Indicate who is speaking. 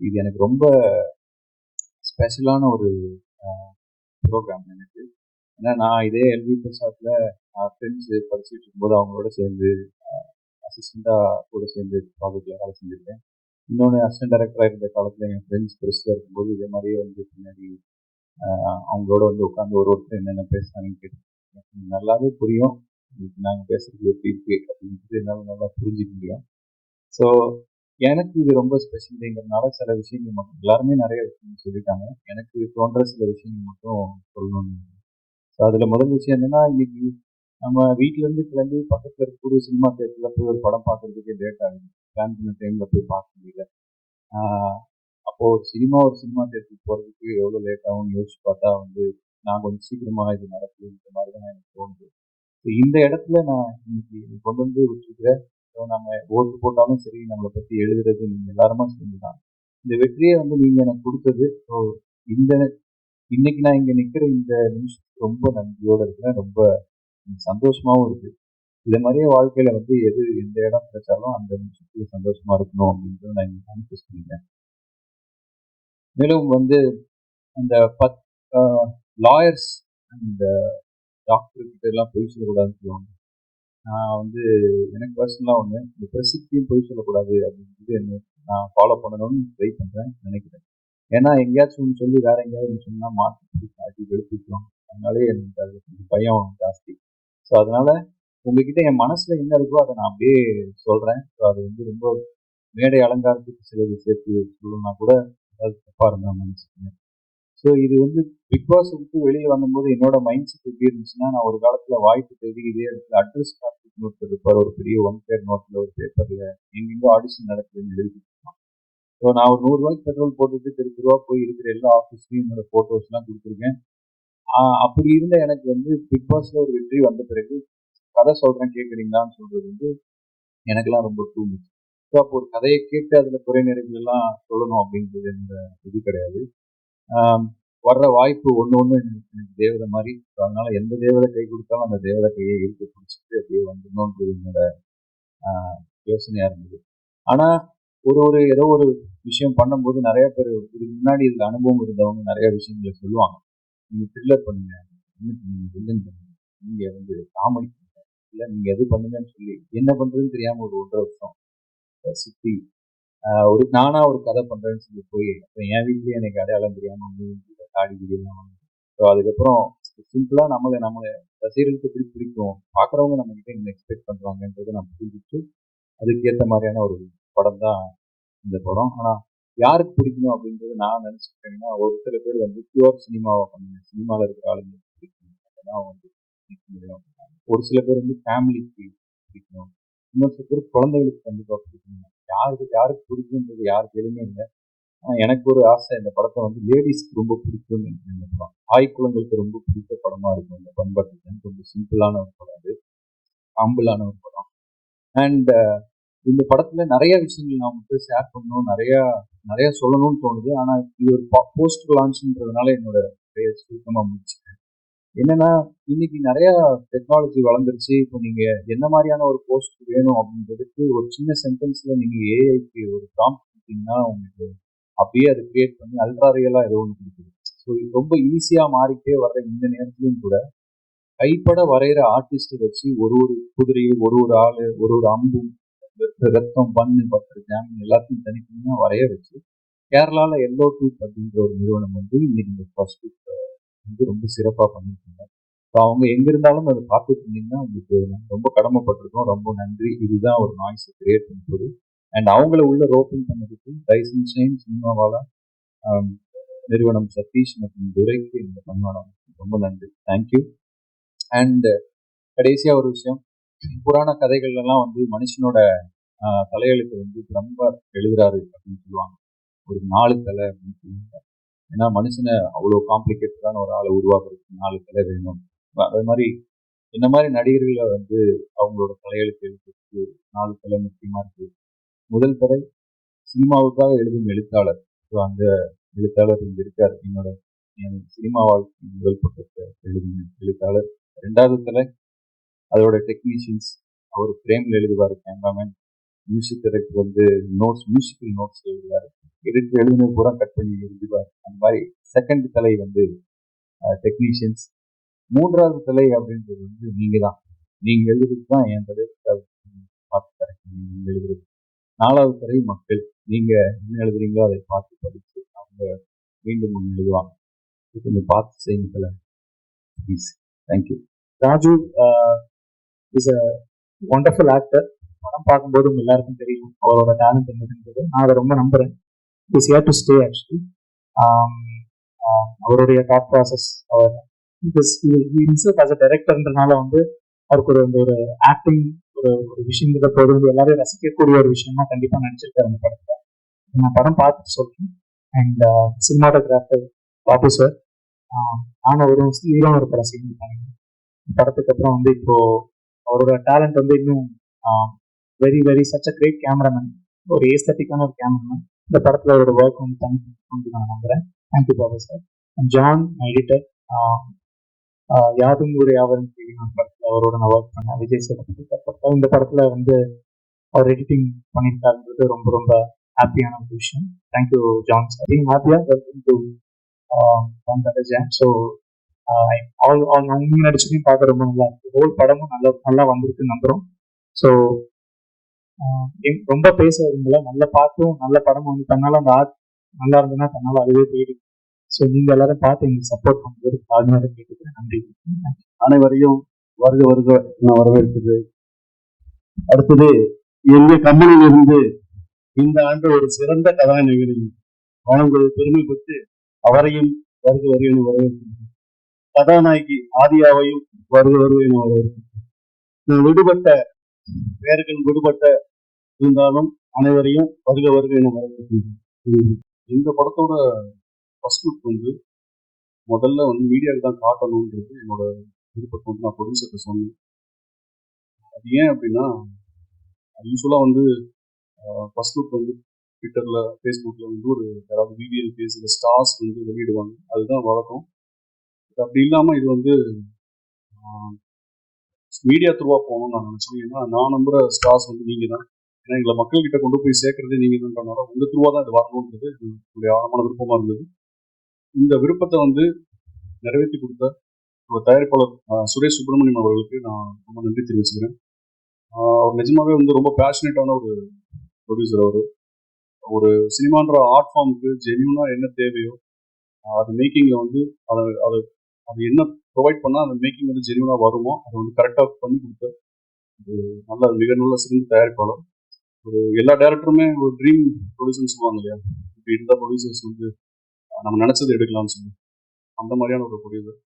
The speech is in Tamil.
Speaker 1: இது எனக்கு ரொம்ப ஸ்பெஷலான ஒரு ப்ரோக்ராம் எனக்கு. ஏன்னா நான் இதே எல்வி பிரசாத்தில் ஃப்ரெண்ட்ஸு படிச்சுட்டு இருக்கும்போது அவங்களோட சேர்ந்து அசிஸ்டண்ட்டாக கூட சேர்ந்து ப்ராஜெக்டில் வேலை செஞ்சுருக்கேன் இன்னொன்று அசிஸ்டன்ட் டைரக்டராக இருந்த காலத்தில் என் ஃப்ரெண்ட்ஸ் பெருசாக இருக்கும்போது இதே மாதிரியே வந்து பின்னாடி அவங்களோட வந்து உட்காந்து ஒரு ஒருத்தர் என்னென்ன பேசுகிறாங்கன்னு கேட்டு நல்லாவே புரியும். நாங்கள் பேசுகிறது எப்படி இருக்குது அப்படின்றது என்னால் நல்லா புரிஞ்சிக்க முடியும். ஸோ எனக்கு இது ரொம்ப ஸ்பெஷல்ங்கிறதுனால சில விஷயங்கள் மட்டும் எல்லாருமே நிறைய விஷயங்கள் சொல்லிட்டாங்க. எனக்கு தோன்ற சில விஷயங்கள் மட்டும் சொல்லணும்னு. ஸோ அதில் முதல் விஷயம் என்னன்னா இன்னைக்கு நம்ம வீட்டிலேருந்து கிளம்பி பக்கத்தில் இருக்கக்கூடிய சினிமா தேட்டரில் போய் ஒரு படம் பார்க்குறதுக்கே லேட் ஆகுது. பிளான் பண்ண டைமில் போய் பார்க்க முடியல. அப்போது ஒரு சினிமா ஒரு சினிமா தேட்டருக்கு போகிறதுக்கு எவ்வளோ லேட் ஆகும்னு யோசிச்சு பார்த்தா வந்து நான் கொஞ்சம் சீக்கிரமாக இது நடக்குதுன்ற மாதிரி தான் எனக்கு தோணுது. ஸோ இந்த இடத்துல நான் இன்னைக்கு கொண்டு வந்து விட்டுருக்கிறேன் ஸோ நம்ம ஓட்டு போட்டாலும் சரி நம்மளை பற்றி எழுதுறது நீங்கள் எல்லாருமா சேர்ந்து தான் இந்த வெற்றியை வந்து நீங்கள் எனக்கு கொடுத்தது ஸோ இந்த இன்னைக்கு நான் இங்கே நிற்கிற இந்த நிமிஷத்துக்கு ரொம்ப நன்றியோடு இருக்கிறேன். ரொம்ப சந்தோஷமாகவும் இருக்கு. இந்த மாதிரியே வாழ்க்கையில வந்து எது எந்த இடம் கிடைச்சாலும் அந்த நிமிஷத்துக்கு சந்தோஷமா இருக்கணும் அப்படின்றத நான் இங்கே மேனிஃபெஸ்ட் பண்ணிட்டேன் மேலும் வந்து அந்த பத் லாயர்ஸ் அந்த டாக்டர் கிட்ட எல்லாம் போய் சொல்லக்கூடாதுன்னு சொல்லுவாங்க. நான் வந்து எனக்கு பர்சனலாக ஒன்று இந்த ப்ரெசிப்டையும் பொய் சொல்லக்கூடாது அப்படின்றது என்ன நான் ஃபாலோ பண்ணணும்னு ட்ரை பண்ணுறேன் நினைக்கிறேன். ஏன்னா எங்கேயாச்சும் ஒன்று சொல்லி வேற எங்கேயாவது ஒன்று சொன்னால் மாற்றி காட்டி வெளுப்பிக்கலாம் அதனாலே எனக்கு அது கொஞ்சம் பயம் ஜாஸ்தி. ஸோ அதனால உங்ககிட்ட என் மனசில் என்ன இருக்கோ அதை நான் அப்படியே சொல்கிறேன் ஸோ அது வந்து ரொம்ப மேடை அலங்காரத்துக்கு சிலது சேர்த்து சொல்லணும்னா கூட அது தப்பாக இருந்தால் மனசுக்கு ஸோ இது வந்து பிக் பாஸ் விட்டு வெளியே வந்தபோது என்னோட மைண்ட் செட் எப்படி இருந்துச்சுன்னா நான் ஒரு காலத்தில் வாய்ப்பு தேடி இதே இடத்துல அட்ரஸ் கார்டு நோட் இருப்பார் ஒரு பெரிய ஒன் பேர் நோட்டில் ஒரு பேப்பரில் எங்கெங்கோ ஆடிஷன் நடக்குதுன்னு எழுதி ஸோ நான் ஒரு நூறுரூவாய்க்கு பெட்ரோல் போட்டுட்டு தெருக்கு ரூபா போய் இருக்கிற எல்லா ஆஃபீஸ்லையும் என்னோட ஃபோட்டோஸ்லாம் கொடுத்துருக்கேன். அப்படி இருந்த எனக்கு வந்து பிக் ஒரு வெற்றி வந்த பிறகு கதை சொல்கிறேன் கேட்குறீங்களான்னு சொல்கிறது வந்து எனக்கெல்லாம் ரொம்ப தூங்குச்சு ஸோ அப்போ ஒரு கதையை கேட்டு அதில் குறை சொல்லணும் அப்படின்றது என்னோட இது கிடையாது. வர்ற வாய்ப்பு ஒன்று ஒன்று எனக்கு தேவதை மாதிரி. ஸோ அதனால எந்த தேவதை கை கொடுத்தாலும் அந்த தேவதை கையை இழுத்து பிடிச்சிட்டு அப்படியே வந்துடணுன்றது என்னோட யோசனையாக இருந்தது. ஆனால் ஒரு ஒரு ஏதோ ஒரு விஷயம் பண்ணும்போது நிறைய பேர் இதுக்கு முன்னாடி இதில் அனுபவம் இருந்தவங்க நிறைய விஷயங்களை சொல்லுவாங்க. நீங்கள் த்ரில்லர் பண்ணுங்க. இன்னும் வில்லன் பண்ணுங்க. நீங்கள் வந்து காமெடி பண்ணுங்க. இல்லை நீங்கள் எது பண்ணுங்கன்னு சொல்லி என்ன பண்ணுறதுன்னு தெரியாமல் ஒரு ஒன்றரை வருஷம் சுற்றி ஒரு நானா ஒரு கதை பண்றேன்னு சொல்லி போய் அப்புறம் என் வீட்லயே எனக்கு அடையாளம் தெரியாம தாடி கிடியெல்லாம் ஸோ அதுக்கப்புறம் சிம்பிளா நம்மளை நம்மளை ரசிகர்களுக்கு எப்படி பிடிக்கும்? பாக்குறவங்க நம்ம கிட்ட என்ன எக்ஸ்பெக்ட் பண்றாங்கன்றதை நம்ம புரிஞ்சுட்டு அதுக்கேற்ற மாதிரியான ஒரு படம் தான் இந்த படம். ஆனா யாருக்கு பிடிக்கணும் அப்படின்றது நான் நினைச்சுக்கிட்டேன்னா ஒரு சில பேர் வந்து பியூர் சினிமாவை பண்ணுங்க சினிமாவில் இருக்கிற ஆளுங்களுக்கு பிடிக்கணும் அதெல்லாம் வந்து பிடிக்க முடியும் ஒரு சில பேர் வந்து ஃபேமிலிக்கு பிடிக்கணும் இன்னொரு சில பேர் குழந்தைகளுக்கு கண்டிப்பாக பிடிக்கணும் யாருக்கு யாருக்கு பிடிக்குன்றது யாருக்கு எதுவுமே இல்லை. ஆனால் எனக்கு ஒரு ஆசை இந்த படத்தை வந்து லேடிஸ்க்கு ரொம்ப பிடிக்கும் எனக்கு நினைக்கிறோம். ஆய் குளங்களுக்கு ரொம்ப பிடித்த படமாக இருக்கும் இந்த பண்பாட்டு ரொம்ப சிம்பிளான ஒரு படம் அது. ஹாம்பிளான ஒரு படம். அண்ட் இந்த படத்துல நிறைய விஷயங்கள் நான் வந்து ஷேர் பண்ணணும். நிறைய நிறைய சொல்லணும்னு தோணுது. ஆனால் இது ஒரு போஸ்ட் லான்ச்ன்றதுனால என்னோட பெயர் சுருக்கமா முடிச்சுட்டேன். என்னன்னா இன்னைக்கு நிறைய டெக்னாலஜி வளர்ந்துருச்சு. இப்போ நீங்க என்ன மாதிரியான ஒரு போஸ்ட் வேணும் அப்படின்றதுக்கு ஒரு சின்ன சென்டென்ஸ்ல நீங்க ஏஐக்கு ஒரு ப்ராம்ப்ட் கொடுத்தீங்கன்னா உங்களுக்கு அப்படியே அதை கிரியேட் பண்ணி அல்ட்ரா ரியலா ஏதோ ஒன்று கொடுக்குது. ஸோ இது ரொம்ப ஈஸியா மாறிட்டே வர்ற இந்த நேரத்துலையும் கூட கைப்பட வரைகிற ஆர்டிஸ்ட் வச்சு ஒரு ஒரு குதிரையும் ஒரு ஒரு ஆள் ஒரு ஒரு அம்பும் ரத்தம் பண்ணு பத்து ஜாமின் எல்லாத்தையும் தனித்தனியாக வரைய வச்சு கேரளாவில் எல்லோ டூத் அப்படின்ற ஒரு நிறுவனம் வந்து இன்னைக்கு இந்த ஃபர்ஸ்ட் வந்து ரொம்ப சிறப்பாக பண்ணிருக்காங்க ஸோ அவங்க எங்கே இருந்தாலும் அதை பார்த்துட்டு இருந்தீங்கன்னா உங்களுக்கு ரொம்ப கடமைப்பட்டிருக்கோம். ரொம்ப நன்றி. இதுதான் ஒரு நாய்ஸை கிரியேட் பண்ணுறது அண்ட் அவங்கள உள்ள ரோப்பிங் பண்ணதுக்கு டைசன் ஷைன் சினிமாவாலா um, நிறுவனம் சதீஷ் மற்றும் துரைக்கு இந்த பண்பாடம் ரொம்ப நன்றி. தேங்க்யூ அண்ட் கடைசியாக ஒரு விஷயம். புராண கதைகள்லாம் வந்து மனுஷனோட தலையெழுத்து வந்து ரொம்ப எழுதுறாரு அப்படின்னு சொல்லுவாங்க. ஒரு நாலு தலை அப்படின்னு சொல்லுவாங்க. ஏன்னா மனுஷனை அவ்வளோ காம்ப்ளிகேட்டடான ஒரு ஆளை உருவாக்குறதுக்கு நாலு கலை வேணும். அதே மாதிரி இந்த மாதிரி நடிகர்களை வந்து அவங்களோட கலைகளுக்கு எழுத்துக்கு நாலு தலை முக்கியமாக இருக்குது முதல் தடை சினிமாவுக்காக எழுதும் எழுத்தாளர். ஸோ அந்த எழுத்தாளர் இங்கே இருக்கார். என்னோட என் சினிமா வாழ்க்கை முதல் பக்கத்தை எழுதும் எழுத்தாளர். ரெண்டாவது தலை அதோட டெக்னீஷியன்ஸ் அவர் ஃப்ரேமில் எழுதுவார் கேமராமேன்
Speaker 2: மியூசிக் டைரக்டர் வந்து நோட்ஸ் மியூசிக்கல் நோட்ஸ் எழுதுவார். எடுத்து எழுதுனது பூரா கட் பண்ணி எழுதுவார். அந்த மாதிரி செகண்ட் தலை வந்து டெக்னீஷியன்ஸ் மூன்றாவது தலை அப்படின்றது வந்து நீங்கள் தான் நீங்கள் எழுதுறது தான் என் தலை. பார்த்து கரெக்ட் நீங்கள் எழுதுறது. நாலாவது தலை மக்கள். நீங்கள் என்ன எழுதுறீங்களோ அதை பார்த்து படித்து அவங்க மீண்டும் ஒன்று எழுதுவாங்க. இது கொஞ்சம் பார்த்து செய்யுங்க தலை. Please thank you
Speaker 3: Raju is a wonderful actor படம் பார்க்கும்போது உங்க எல்லாருக்கும் தெரியும். அவரோட டேலண்ட் என்னதுன்றது நான் அதை ரொம்ப நம்புறேன். Is here to stay actually அவருடைய தாட் ப்ராசஸ் அவர் இன்சர்ட் அ டைரக்டர்ன்றனால வந்து அவருக்கு ஒரு இந்த ஒரு ஆக்டிங் ஒரு ஒரு விஷயங்கிற போது வந்து எல்லாரையும் ரசிக்கக்கூடிய ஒரு விஷயமா கண்டிப்பா நினச்சிருக்காரு அந்த படத்துல. நான் படம் பார்த்துட்டு சொல்றேன். அண்ட் சினிமாட்டோகிராஃபர் பாபு சார் நானும் அவரும் ஹீரோ ஒரு படம். சேர்ந்து படத்துக்கு அப்புறம் வந்து இப்போ அவரோட டேலண்ட் வந்து இன்னும் um, very very such a great cameraman ஒரு ஏஸ்தட்டிக்கான ஒரு கேமராமேன் இந்த படத்தில் அவரோட ஒர்க் வந்து தனி வந்து நான் நம்புகிறேன் thank you Baba sir John editor யாரும் ஒரு யாவரும் தெரியும் படத்தில் அவரோட நான் ஒர்க் பண்ணேன். விஜய் சேதுபதி படத்துல இந்த படத்தில் வந்து அவர் எடிட்டிங் பண்ணியிருக்காருன்றது ரொம்ப ரொம்ப ஹாப்பியான ஒரு விஷயம். தேங்க்யூ ஜான் சார் ஹாப்பியாக வெல்கம் டு ஜாம் ஸோ ஆல் ஆல் நடிச்சதையும் பார்க்க ரொம்ப நல்லா இருக்கு ஹோல் படமும் நல்லா நல்லா வந்திருக்கு நம்புகிறோம் ஸோ ரொம்ப பேச விரும்பல நல்ல பாட்டும் நல்ல படமும் வந்து தன்னால அந்த ஆர்ட் நல்லா இருந்ததுன்னா தன்னால அதுவே தேடும் ஸோ நீங்க எல்லாரும் பார்த்து எங்களுக்கு சப்போர்ட் பண்ணுறது தாழ்மையாக கேட்டுக்கிறேன். நன்றி.
Speaker 4: அனைவரையும் வருக வருக நான் வரவேற்கிறது. அடுத்தது எங்க கம்பெனியிலிருந்து இந்த ஆண்டு ஒரு சிறந்த கதாநாயகனை வழங்குவது பெருமைப்பட்டு அவரையும் வருக வருக என வரவேற்கிறது கதாநாயகி ஆதியாவையும் வருக வருக என வரவேற்கிறது நான் விடுபட்ட பேர்கள் விடுபட்ட இருந்தாலும் அனைவரையும் வருக வருக என வரவேற்கின்றேன்
Speaker 2: இந்த படத்தோட ஃபர்ஸ்ட் லுக் வந்து முதல்ல வந்து மீடியாவுக்கு தான் காட்டணுன்றது என்னோட விருப்பத்தை வந்து நான் ப்ரொடியூசர்கிட்ட சொன்னேன். அது ஏன் அப்படின்னா யூஸ்வலாக வந்து ஃபர்ஸ்ட் லுக் வந்து ட்விட்டரில் ஃபேஸ்புக்கில் வந்து ஒரு யாராவது வீடியோ பேசுகிற ஸ்டார்ஸ் வந்து வெளியிடுவாங்க. அதுதான் வழக்கம். அப்படி இல்லாமல் இது வந்து மீடியா த்ரூவாக போகணும்னு நான் நினச்சேன். ஏன்னா நான் நம்புகிற ஸ்டார்ஸ் வந்து நீங்கள் தான் ஏன்னா எங்களை மக்கள்கிட்ட கொண்டு போய் சேர்க்கறது நீங்கள் தான்றனால உங்கள் த்ரூவாக தான் இது வரணுன்றது என்னுடைய ஆழமான விருப்பமாக இருந்தது. இந்த விருப்பத்தை வந்து நிறைவேற்றி கொடுத்த ஒரு தயாரிப்பாளர் சுரேஷ் சுப்பிரமணியம் அவர்களுக்கு நான் ரொம்ப நன்றி தெரிவிச்சுக்கிறேன். அவர் நிஜமாவே வந்து ரொம்ப பேஷனேட்டான ஒரு ப்ரொடியூசர் அவர். ஒரு சினிமான்ற ஆர்ட் ஃபார்முக்கு ஜென்யூனாக என்ன தேவையோ அது மேக்கிங்கில் வந்து அதை அதை அது என்ன ப்ரொவைட் பண்ணால் அந்த மேக்கிங் வந்து ஜென்யூனாக வருமோ அதை வந்து கரெக்டாக பண்ணி கொடுத்த ஒரு நல்ல மிக நல்ல சிறந்த தயாரிப்பாளர். ஒரு எல்லா டேரக்டருமே ஒரு ட்ரீம் ப்ரொடியூசர்னு சொல்லுவாங்க இல்லையா? இப்படி இருந்தால் ப்ரொடியூசர்ஸ் வந்து நம்ம நினச்சது எடுக்கலாம்னு சொல்லி. அந்த மாதிரியான ஒரு ப்ரொடியூசர்